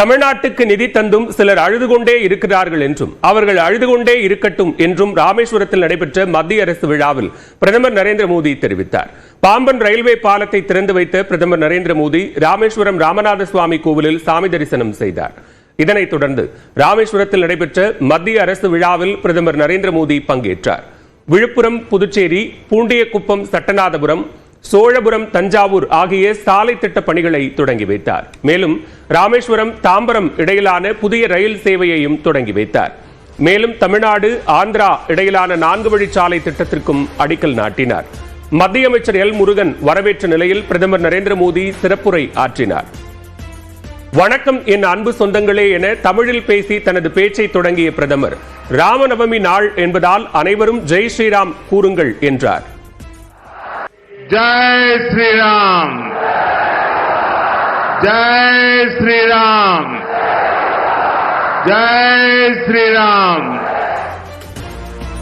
தமிழ்நாட்டுக்கு நிதி தந்தும் சிலர் அழுது கொண்டே இருக்கிறார்கள் என்றும் அவர்கள் அழுது கொண்டே இருக்கட்டும் என்றும் ராமேஸ்வரத்தில் நடைபெற்ற மத்திய அரசு விழாவில் பிரதமர் நரேந்திர மோடி தெரிவித்தார். பாம்பன் ரயில்வே பாலத்தை திறந்து வைத்த பிரதமர் நரேந்திர மோடி ராமேஸ்வரம் ராமநாத சுவாமி கோவிலில் சாமி தரிசனம் செய்தார். இதனைத் தொடர்ந்து ராமேஸ்வரத்தில் நடைபெற்ற மத்திய அரசு விழாவில் பிரதமர் நரேந்திர மோடி பங்கேற்றார். விழுப்புரம் புதுச்சேரி பூண்டியக்குப்பம் சட்டநாதபுரம் சோழபுரம் தஞ்சாவூர் ஆகிய சாலை திட்ட பணிகளை தொடங்கி வைத்தார். மேலும் ராமேஸ்வரம் தாம்பரம் இடையிலான புதிய ரயில் சேவையையும் தொடங்கி வைத்தார். மேலும் தமிழ்நாடு ஆந்திரா இடையிலான நான்கு வழிச்சாலை திட்டத்திற்கும் அடிக்கல் நாட்டினார். மத்திய அமைச்சர் எல் முருகன் வரவேற்ற நிலையில் பிரதமர் நரேந்திர மோடி சிறப்புரை ஆற்றினார். வணக்கம் என் அன்பு சொந்தங்களே என தமிழில் பேசி தனது பேச்சை தொடங்கிய பிரதமர் ராமநவமி நாள் என்பதால் அனைவரும் ஜெய் ஸ்ரீராம் கூறுங்கள் என்றார். ஜெய் ஸ்ரீராம் ஜெய் ஸ்ரீராம் ஜெய் ஸ்ரீராம்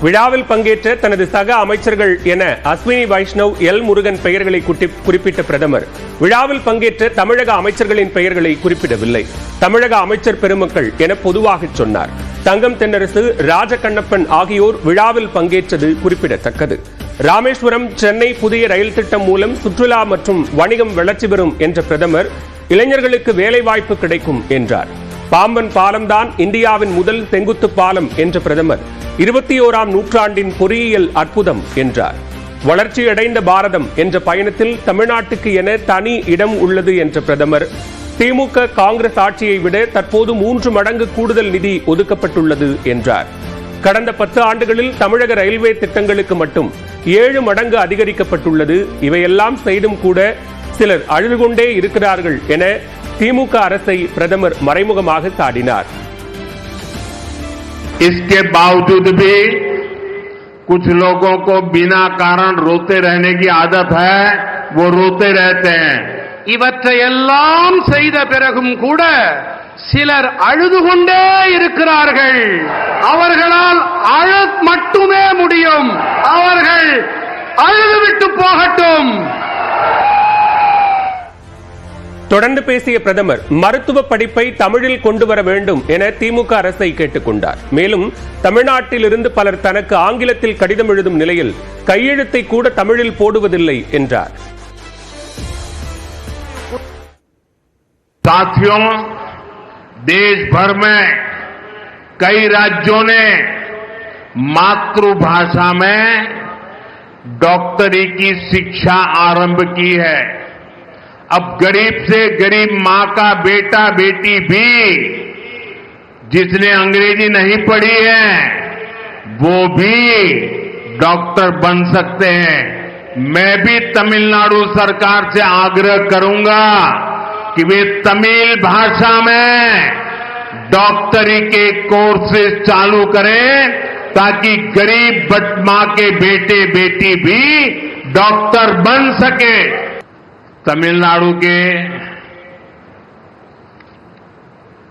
விழாவில் பங்கேற்ற தனது சக அமைச்சர்கள் என அஸ்வினி வைஷ்ணவ் எல் முருகன் பெயர்களை குறிப்பிட்ட பிரதமர். விழாவில் பங்கேற்ற தமிழக அமைச்சர்களின் பெயர்களை குறிப்பிடவில்லை. தமிழக அமைச்சர் பெருமக்கள் என பொதுவாக சொன்னார். தங்கம் தென்னரசு ராஜகண்ணப்பன் ஆகியோர் விழாவில் பங்கேற்றது குறிப்பிடத்தக்கது. ராமேஸ்வரம் சென்னை புதிய ரயில் திட்டம் மூலம் சுற்றுலா மற்றும் வணிகம் வளர்ச்சி பெறும் என்ற பிரதமர் இளைஞர்களுக்கு வேலைவாய்ப்பு கிடைக்கும் என்றார். பாம்பன் பாலம்தான் இந்தியாவின் முதல் செங்குத்து பாலம் என்ற பிரதமர் இருபத்தி ஓராம் நூற்றாண்டின் பொறியியல் அற்புதம் என்றார். வளர்ச்சியடைந்த பாரதம் என்ற பயணத்தில் தமிழ்நாட்டுக்கு என தனி இடம் உள்ளது என்ற பிரதமர் திமுக காங்கிரஸ் ஆட்சியை விட தற்போது மூன்று மடங்கு கூடுதல் நிதி ஒதுக்கப்பட்டுள்ளது என்றார். கடந்த பத்து ஆண்டுகளில் தமிழக ரயில்வே திட்டங்களுக்கு மட்டும் ஏழு மடங்கு அதிகரிக்கப்பட்டுள்ளது இவையெல்லாம் செய்தும் கூட சிலர் அழுது கொண்டே இருக்கிறார்கள் என திமுக அரசை பிரதமர் மறைமுகமாக சாடினார் इसके बावजूद भी कुछ लोगों को बिना कारण रोते रहने की आदत है वो रोते रहते हैं இவற்றையெல்லாம் செய்த பிறகும் கூட சிலர் அழுது கொண்டே இருக்கிறார்கள் அவர்களால் அழ மட்டுமே முடியும் அவர்கள் அழுதுவிட்டு போகட்டும் தொடர்ந்து பேசிய பிரதமர் மருத்துவ படிப்பை தமிழில் கொண்டு வர வேண்டும் என திமுக அரசை கேட்டுக்கொண்டார் மேலும் தமிழ்நாட்டில் இருந்து பலர் தனக்கு ஆங்கிலத்தில் கடிதம் எழுதும் நிலையில் கையெழுத்தை கூட தமிழில் போடுவதில்லை என்றார் साथियों देश भर में कई राज्यों ने मातृभाषा में डॉक्टरी की शिक्षा आरंभ की है। अब गरीब से गरीब माँ का बेटा बेटी भी जिसने अंग्रेज़ी नहीं पढ़ी है, वो भी डॉक्टर बन सकते हैं। मैं भी तमिलनाडु सरकार से आग्रह करूँगा कि वे तमिल भाषा में डॉक्टरी के कोर्सेज चालू करें ताकि गरीब बट माँ के बेटे बेटी भी डॉक्टर बन सके। तमिलनाडु के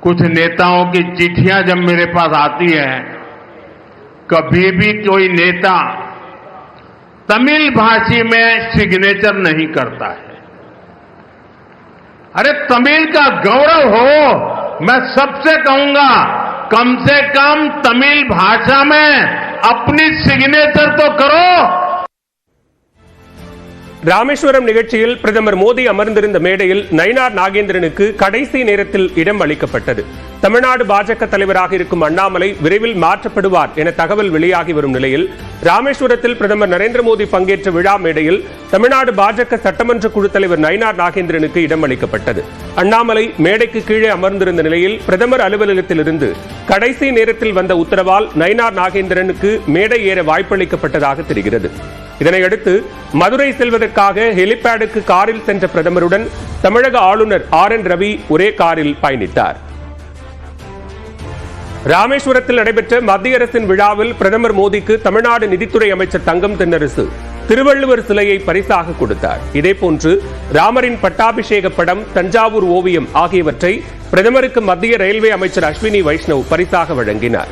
कुछ नेताओं की चिट्ठियाँ जब मेरे पास आती है, कभी भी कोई नेता तमिल भाषी में सिग्नेचर नहीं करता है। अरे तमिल का गौरव हो मैं सबसे कहूंगा कम से कम तमिल भाषा में अपनी सिग्नेचर तो करो ராமேஸ்வரம் நிகழ்ச்சியில் பிரதமர் மோடி அமர்ந்திருந்த மேடையில் நயினார் நாகேந்திரனுக்கு கடைசி நேரத்தில் இடம் அளிக்கப்பட்டது தமிழ்நாடு பாஜக தலைவராக இருக்கும் அண்ணாமலை விரைவில் மாற்றப்படுவார் என தகவல் வெளியாகி வரும் நிலையில் ராமேஸ்வரத்தில் பிரதமர் நரேந்திர மோடி பங்கேற்ற விழா மேடையில் தமிழ்நாடு பாஜக சட்டமன்ற குழு தலைவர் நயினார் நாகேந்திரனுக்கு இடம் அளிக்கப்பட்டது அண்ணாமலை மேடைக்கு கீழே அமர்ந்திருந்த நிலையில் பிரதமர் அலுவலகத்திலிருந்து கடைசி நேரத்தில் வந்த உத்தரவால் நயினார் நாகேந்திரனுக்கு மேடை ஏற வாய்ப்பளிக்கப்பட்டதாக தெரிகிறது. இதனையடுத்து மதுரை செல்வதற்காக ஹெலிபேடுக்கு காரில் சென்ற பிரதமருடன் தமிழக ஆளுநர் ஆர் என் ரவி ஒரே காரில் பயணித்தார். ராமேஸ்வரத்தில் நடைபெற்ற மத்திய அரசின் விழாவில் பிரதமர் மோடிக்கு தமிழ்நாடு நிதித்துறை அமைச்சர் தங்கம் தென்னரசு திருவள்ளுவர் சிலையை பரிசாக கொடுத்தார். இதேபோன்று ராமரின் பட்டாபிஷேக படம் தஞ்சாவூர் ஓவியம் ஆகியவற்றை பிரதமருக்கு மத்திய ரயில்வே அமைச்சர் அஸ்வினி வைஷ்ணவ் பரிசாக வழங்கினார்.